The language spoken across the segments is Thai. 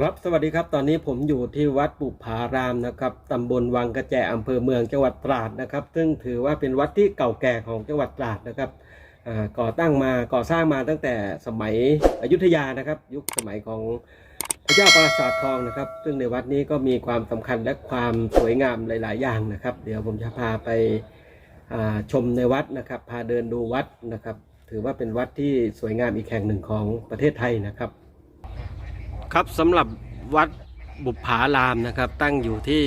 ครับสวัสดีครับตอนนี้ผมอยู่ที่วัดปุพารามนะครับตำบลวังกระแจอำเภอเมืองจังหวัดตราดนะครับ ซึ่งถือว่าเป็นวัดที่เก่าแก่ของจังหวัดตราดนะครับก่อตั้งมาก่อสร้างมาตั้งแต่สมัยอยุธยานะครับ ยุคสมัยของพระเจ้าปราสาททองนะครับ ซึ่งในวัดนี้ก็มีความสำคัญและความสวยงามหลาย ๆ อย่างนะครับ เดี๋ยวผมจะพาไปชมในวัดนะครับ พาเดินดูวัดนะครับ ถือว่าเป็นวัดที่สวยงามอีกแห่งหนึ่งของประเทศไทยนะครับ ครับสำหรับวัดบุปผารามนะครับ ตั้งอยู่ที่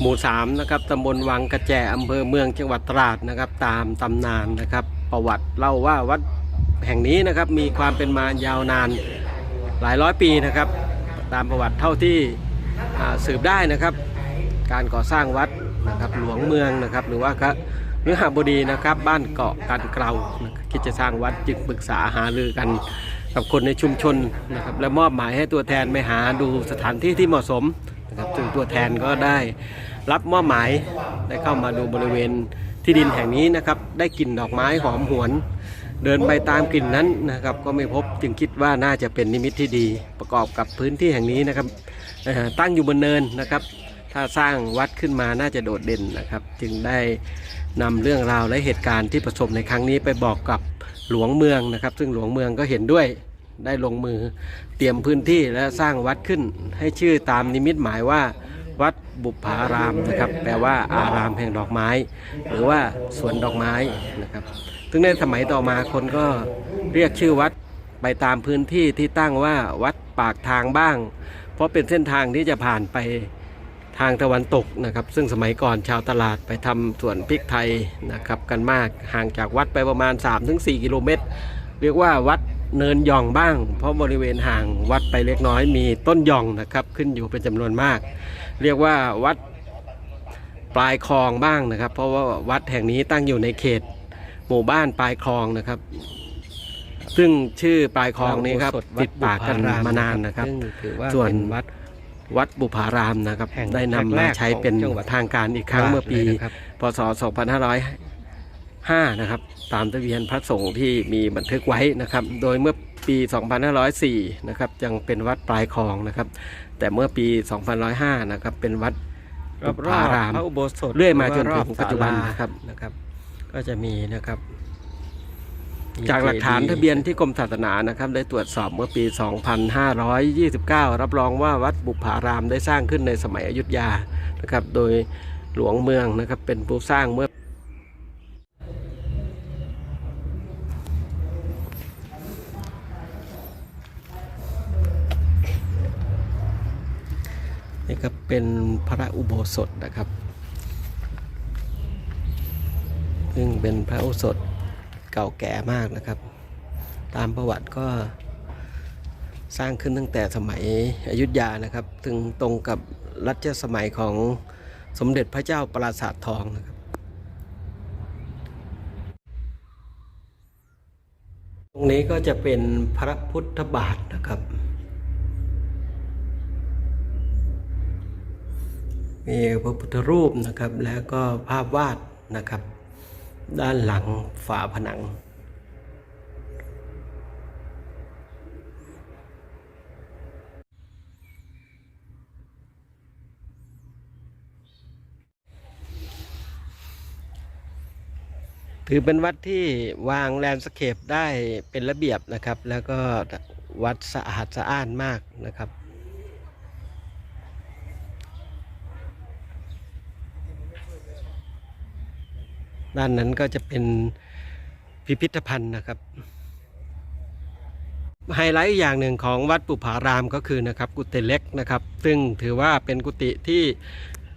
หมู่สามนะครับตำบลวังกระแจอำเภอเมืองจังหวัดตราดนะครับ ตามตำนานนะครับ ประวัติเล่าว่าวัดแห่งนี้นะครับมีความเป็นมายาวนานหลายร้อยปีนะครับ ตามประวัติเท่าที่สืบได้นะครับ การก่อสร้างวัดนะครับหลวงเมืองนะครับ หรือว่าก็เนื้อหาบดีนะครับ บ้านเกาะกันเกลาคิดจะสร้างวัดจึงปรึกษาหารือกัน กับคนในชุมชนนะครับและมอบหมายให้ตัวแทนไปหาดูสถานที่ที่เหมาะสมนะครับซึ่งตัวแทนก็ได้รับมอบหมายได้เข้ามาดูบริเวณที่ดินแห่งนี้นะครับได้กลิ่นดอกไม้หอมหวน เดินไปตามกลิ่นนั้นนะครับก็ไม่พบจึงคิดว่าน่าจะเป็นนิมิตที่ดี ประกอบกับพื้นที่แห่งนี้นะครับตั้งอยู่บนเนินนะครับ ถ้าสร้างวัดขึ้นมาน่าจะโดดเด่นนะครับ จึงได้นำเรื่องราวและเหตุการณ์ที่ประสบในครั้งนี้ไปบอกกับหลวงเมืองนะครับ ซึ่งหลวงเมืองก็เห็นด้วย ได้ลงมือเตรียมพื้นที่และสร้างวัดขึ้น ให้ชื่อตามนิมิตหมายว่า วัดบุพารามนะครับ แปลว่าอารามแห่งดอกไม้ หรือว่าสวนดอกไม้นะครับซึ่งในสมัยต่อมาคนก็เรียกชื่อวัดไปตามพื้นที่ที่ตั้งว่าวัดปากทางบ้าง เพราะเป็นเส้นทางที่จะผ่านไปทางตะวันตกนะครับ ซึ่งสมัยก่อนชาวตลาดไปทำสวนพริกไทยนะครับ กันมากห่างจากวัดไปประมาณ 3-4 กิโลเมตร เรียกว่าวัด เนินหย่องบ้าง เพราะบริเวณห่างวัดไปเล็กน้อยมีต้นหย่องนะครับ ขึ้นอยู่เป็นจำนวนมาก เรียกว่าวัดปลายคลองบ้างนะครับ เพราะว่าวัดแห่งนี้ตั้งอยู่ในเขตหมู่บ้านปลายคลองนะครับ ซึ่งชื่อปลายคลองนี้ครับติดปากกันมานานนะครับ ส่วนวัดวัดบุพารามนะครับแห่งได้นำแรมากๆใช้เป็นของจังหวัดทางการอีกครั้งเมื่อปีลยนะครับพศ 2505นะครับ ตามทะเบียนพระสงฆ์ที่มีบันทึกไว้นะครับ โดยเมื่อปี 2504 นะครับยังเป็นวัดปลายคลองนะครับ แต่เมื่อปี2505 นะครับ เป็นวัดรอบบุพารามพระอุโบสถเรื่อยมาจนรถึอบงปัจจุบันศาลานะครับนะครับ ก็จะมีนะครับมีจากหลักฐานเจดีย์ทะเบียนที่กรมศาสนานะครับ ได้ตรวจสอบเมื่อปี 2529 รับรองว่าวัดบุพารามได้สร้างขึ้นในสมัยอยุธยานะครับ โดยหลวงเมืองนะครับ เป็นผู้สร้างเมื่อ นี่ก็เป็นพระอุโบสถนะครับ ซึ่งเป็นพระอุโบสถเก่าแก่มากนะครับ ตามประวัติก็สร้างขึ้นตั้งแต่สมัยอยุธยานะครับ ถึงตรงกับรัชสมัยของสมเด็จพระเจ้าปราสาททองนะครับ ตรงนี้ก็จะเป็นพระพุทธบาทนะครับ มีพระพุทธรูปนะครับ แล้วก็ภาพวาดนะครับ ด้านหลังฝาผนัง ถือเป็นวัดที่วางแลนด์สเคปได้เป็นระเบียบนะครับ แล้วก็วัดสะอาดสะอ้านมากนะครับ ด้านนั้นก็จะเป็นพิพิธภัณฑ์นะครับไฮไลท์อย่างหนึ่งของวัดปุผารามก็คือนะครับกุฏิเล็กนะครับ ซึ่งถือว่าเป็นกุฏิที่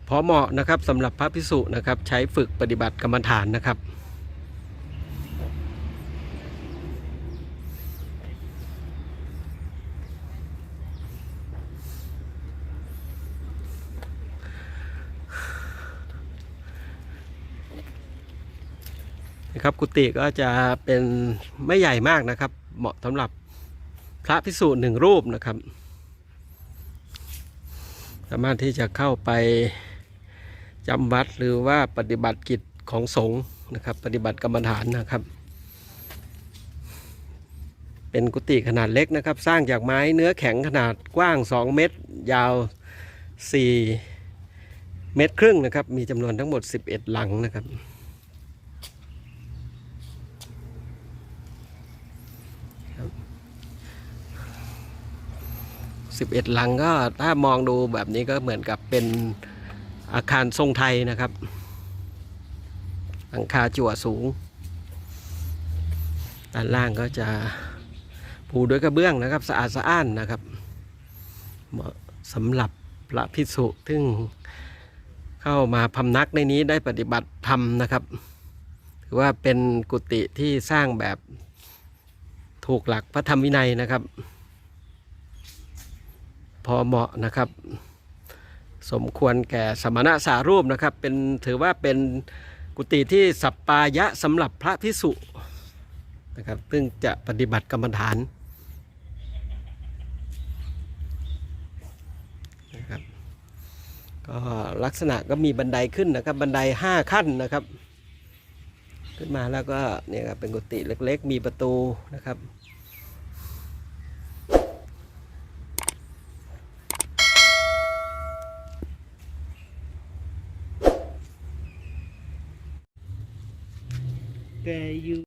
พอเหมาะนะครับสำหรับพระพิสุนะครับ ใช้ฝึกปฏิบัติกรรมฐานนะครับ นะครับกุฏิก็จะเป็นไม่ใหญ่มากนะครับ เหมาะสำหรับพระพิสูจน์หนึ่งรูปนะครับ สามารถที่จะเข้าไปจำวัดหรือว่าปฏิบัติกิจของสงฆ์นะครับ ปฏิบัติกรรมฐานนะครับ เป็นกุฏิขนาดเล็กนะครับ สร้างจากไม้เนื้อแข็งขนาดกว้าง 2 เมตร ยาว 4 เมตรครึ่งนะครับ มีจำนวนทั้งหมด 11 หลังนะครับ 11 หลังก็ถ้ามองดูแบบนี้ก็เหมือนกับเป็นอาคารทรงไทยนะครับหลังคาจั่วสูง ด้านล่างก็จะปูด้วยกระเบื้องนะครับ สะอาดสะอ้านนะครับเหมาะสำหรับพระภิกษุซึ่งเข้ามาพำนักในนี้ได้ปฏิบัติธรรมนะครับ ถือว่าเป็นกุฏิที่สร้างแบบถูกหลักพระธรรมวินัยนะครับ พอเหมาะนะครับ สมควรแก่สมณะสารูปนะครับ เป็นถือว่าเป็นกุฏิที่สัปปายะสำหรับพระพิสุนะครับ ซึ่งจะปฏิบัติกรรมฐานนะครับก็ลักษณะก็มีบันไดขึ้นนะครับ บันไดห้าขั้นนะครับ ขึ้นมาแล้วก็เนี่ยครับเป็นกุฏิเล็กๆ มีประตูนะครับ แต่อยู่